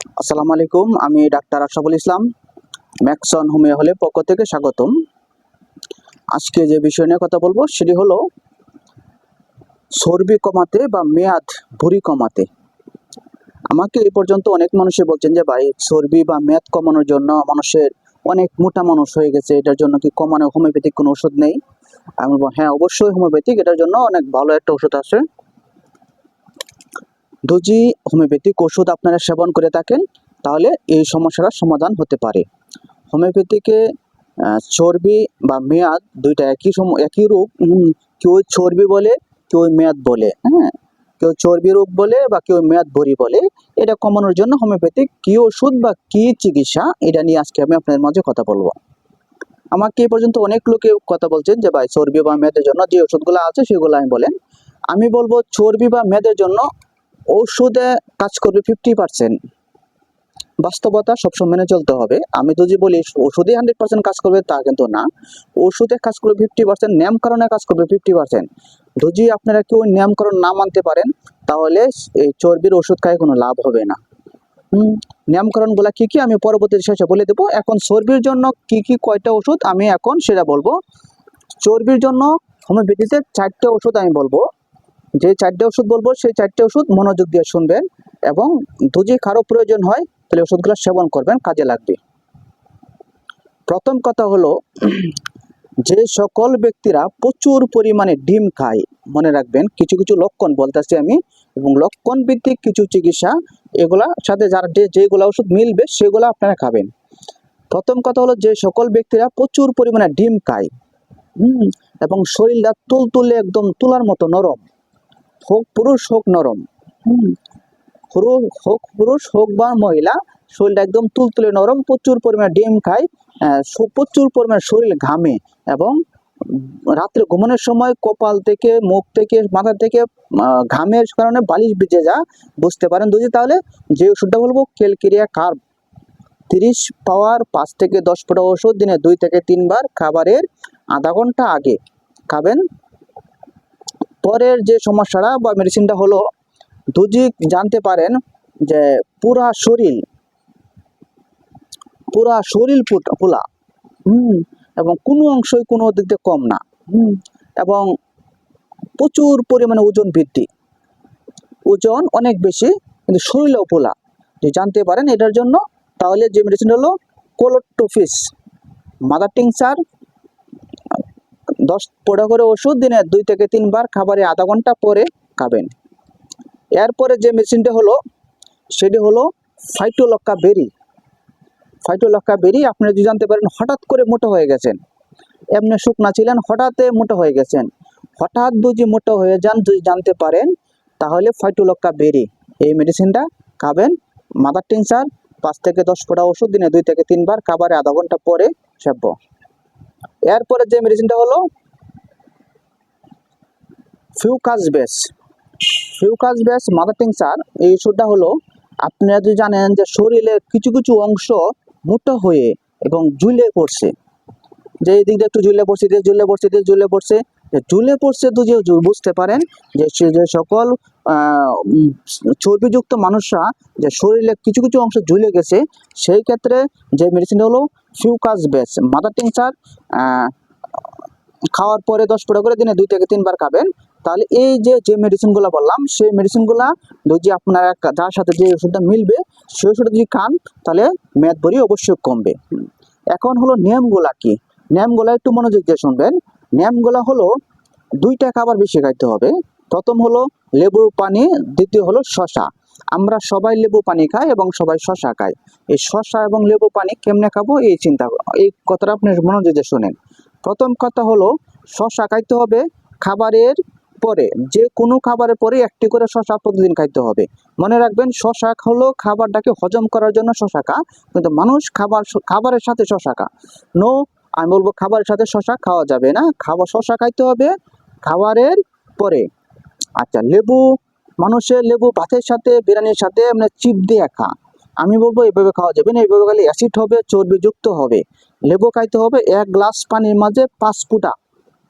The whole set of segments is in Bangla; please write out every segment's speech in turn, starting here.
আসসালামু আলাইকুম, আমি doctor Ashraful Islam, Maxon homeo হলের পক্ষ থেকে স্বাগতম। আজকে যে বিষয় নিয়ে কথা বলব সেটি হলো, চর্বি কমাতে বা মেয়াদ ভুঁড়ি কমাতে। আমাকে এই পর্যন্ত অনেক মানুষই বলছেন যে, ভাই, চর্বি বা মেয়াদ কমানোর জন্য মানুষের অনেক মোটা মানুষ হয়ে গেছে, এটার জন্য কি কমানো হোমিওপ্যাথিক কোনো ওষুধ নেই? আমি বলব হ্যাঁ অবশ্যই হোমিওপ্যাথিক, এটার জন্য অনেক ভালো একটা ওষুধ আছে। যদি হোমিওপ্যাথিক ওষুধ আপনারা সেবন করে থাকেন, তাহলে এই সমস্যাটার সমাধান হতে পারে। হোমিওপ্যাথিকে চর্বি বা মেয়াদ দুইটা একই সম, একই রূপ কেউ চর্বি বলে, কেউ মেয়াদ বলে হ্যাঁ? কেউ চর্বি রোগ বলে বা কেউ মেয়াদ ভরি বলে, এটা কমানোর জন্য হোমিওপ্যাথিক কী ওষুধ বা কি চিকিৎসা, এটা নিয়ে আজকে আমি আপনাদের মাঝে কথা বলব। আমাকে এই পর্যন্ত অনেক লোকে কথা বলছেন যে, ভাই, চর্বি বা মেয়াদের জন্য যে ওষুধগুলো আছে, সেগুলো আমি বলেন। আমি বলব, চর্বি বা মেয়াদের জন্য ঔষধে কাজ করবে ফিফটি পার্সেন্ট বাস্তবতা সবসময় মেনে চলতে হবে। আমি যদি বলি ওষুধে হান্ড্রেড পার্সেন্ট কাজ করবে, তা কিন্তু না। ওষুধে কাজ করবে ফিফটি পার্সেন্ট নিয়ম কারণে কাজ করবে ফিফটি পার্সেন্ট যদি আপনারা কেউ নামকরণ না মানতে পারেন, তাহলে এই চর্বির ওষুধ খায় কোনো লাভ হবে না। হুম নামকরণগুলা কি কি আমি পরবর্তী শেষে বলে দেবো। এখন চর্বির জন্য কি কি কয়টা ওষুধ আমি এখন সেটা বলব। চর্বির জন্য হোমিওপ্যাথিতে চারটে ওষুধ আমি বলব। যে চারটে ওষুধ বলব, সেই চারটে ওষুধ মনোযোগ দিয়ে শুনবেন এবং যদি কারও প্রয়োজন হয়, তাহলে ওষুধগুলো সেবন করবেন, কাজে লাগবে। প্রথম কথা হলো, যে সকল ব্যক্তিরা প্রচুর পরিমাণে ডিম খায়, মনে রাখবেন, কিছু কিছু লক্ষণ বলতেছি আমি, এবং লক্ষণ ভিত্তিক কিছু চিকিৎসা এগুলা সাথে যারা যেগুলা ওষুধ মিলবে, সেগুলো আপনারা খাবেন। প্রথম কথা হলো, যে সকল ব্যক্তিরা প্রচুর পরিমাণে ডিম খায় এবং শরীরটা তুলতুলে একদম তুলার মতো নরম। হোক পুরুষ হোক নরম। পুরুষ হোক পুরুষ হোক বা মহিলা শরীরটা একদম তুলতুলে নরম প্রচুর পরিমাণে ডিম খায় প্রচুর পরিমাণে শরীর ঘামে এবং রাত্রে ঘুমানোর সময় কপাল থেকে মুখ থেকে মাথা থেকে ঘামের কারণে বালিশ ভিজে যা বুঝতে পারেন যদি তাহলে যে ওষুধটা বলব কেলকেরিয়া কার্ব। তিরিশ পাওয়ার পাঁচ থেকে দশ ফোঁটা ওষুধ দিনে দুই থেকে তিনবার খাবারের আধা ঘণ্টা আগে খাবেন। পরের যে সমস্যাটা বা মেডিসিনটা হলো যদি জানতে পারেন যে পুরা শরীর পুরা শরীর ফোলা হুম। এবং কোনো অংশই কোনো দিক দিয়ে কম না। হুম। এবং প্রচুর পরিমাণে ওজন বৃদ্ধি। ওজন অনেক বেশি কিন্তু শরীরেও ফোলা যদি জানতে পারেন এটার জন্য তাহলে যে মেডিসিন হলো কোলোটোফিস মাদার টিংচার দশ পোড়া করে ওষুধ, দিনে দুই থেকে তিনবার খাবারে আধা ঘণ্টা পরে খাবেন। এরপরে যে মেশিনটা হলো, সেটি হলো ফাইটোলক্কা বেরি। ফাইটোলক্কা বেরি, আপনি যদি জানতে পারেন, হঠাৎ করে মোটা হয়ে গেছেন। এমনি শুকনা ছিলেন, হঠাৎ মোটা হয়ে গেছেন। হঠাৎ যদি মোটা হয়ে যান, যদি জানতে পারেন, তাহলে ফাইটোলক্কা বেরি। এই মেডিসিনটা খাবেন। মাদার টিনসার পাঁচ থেকে দশ ফোঁটা ওষুধ, দিনে দুই থেকে তিনবার খাবারে আধা ঘণ্টা পরে সেব্য এরপরে যে মেডিসিনটা হলো fucus base fucus base mother tincture এই ওষুধটা হলো আপনারা যদি জানেন যে শরীরের কিছু কিছু অংশ মোটা হয়ে এবং ঝুলে পড়ছে। যে এই দিক দিয়ে একটু ঝুলে পড়ছে, দিয়ে ঝুলে পড়ছে, দিয়ে ঝুলে পড়ছে ঝুলে পড়ছে তো যে বুঝতে পারেন যে যে সকল চর্বিযুক্ত মানুষরা যে শরীরে কিছু কিছু অংশ ঝুলে গেছে, সেই ক্ষেত্রে যে মেডিসিন হলো ফিউকাস বেস মাদার টিংচার খাওয়ার পরে দশ ফোঁটা করে দিনে দুই থেকে তিনবার খাবেন তাহলে এই যে যে মেডিসিনগুলো বললাম, সেই মেডিসিনগুলো যদি আপনার যার সাথে যে ওষুধটা মিলবে, সেই ওষুধটা যদি খান, তাহলে মেদ ভরি অবশ্যই কমবে। এখন হলো নিয়মগুলা কি? নিয়মগুলা একটু মনোযোগ দিয়ে শুনবেন। নিয়মগুলা হলো দুইটা খাবার বেশি খাইতে হবে। প্রথম হলো লেবুর পানি, দ্বিতীয় হলো শশা আমরা সবাই লেবু পানি খাই এবং সবাই শশা খাই। এই শশা এবং লেবু পানি কেমনে খাব? এই চিন্তা এই কথাটা আপনি মনোযোগ দিয়ে শোনেন। প্রথম কথা হলো শশা খাইতে হবে খাবারের পরে, যে কোনো খাবারের পরে একটি করে শশা প্রতিদিন খাইতে হবে। মনে রাখবেন শশা হলো খাবারটাকে হজম করার জন্য শশা খা কিন্তু মানুষ খাবার খাবারের সাথে শশা খা নো আমি বলব খাবারের সাথে শশা খাওয়া যাবে না। খাবার শশা খাইতে হবে খাবারের পরে। আচ্ছা লেবু, মানুষের লেবু ভাতের সাথে, বিরিয়ানির সাথে আমরা চিপ দিয়ে খা। আমি বলব এইভাবে খাওয়া যাবে না এইভাবে খেলে অ্যাসিড হবে, চর্বিযুক্ত হবে। লেবু খাইতে হবে এক গ্লাস পানির মাঝে পাঁচ ফুটা।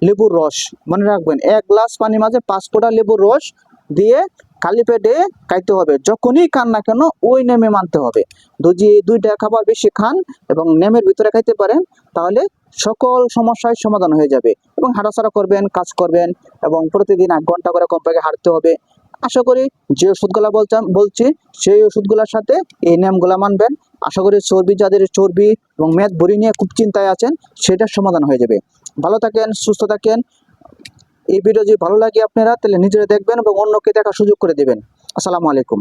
লেবুর রস, মনে রাখবেন, এক গ্লাস পানির মাঝে পাঁচ ফোঁটা লেবুর রস দিয়ে খালি পেটে খাইতে হবে। যখনই খান না কেন, ওই নেমে মানতে হবে। যদি দুইটা খাবার বেশি খান এবং নেমের ভিতরে খাইতে পারেন, তাহলে সকল সমস্যার সমাধান হয়ে যাবে এবং হাঁটাচলা করবেন, কাজ করবেন এবং প্রতিদিন আট ঘণ্টা করে কমপক্ষে হাঁটতে হবে। আশা করি যে ওষুধগুলা বলতাম, বলছি, সেই ওষুধগুলোর সাথে এই নিয়মগুলা মানবেন। আশা করি চর্বি, যাদের চর্বি এবং মেদ ভরি নিয়ে খুব চিন্তায় আছেন সেটা সমাধান হয়ে যাবে। ভালো থাকেন, সুস্থ থাকেন। এই ভিডিও যদি ভালো লাগে আপনারা, তাহলে নিজেরা দেখবেন এবং অন্যকে দেখার সুযোগ করে দেবেন। আসসালামু আলাইকুম।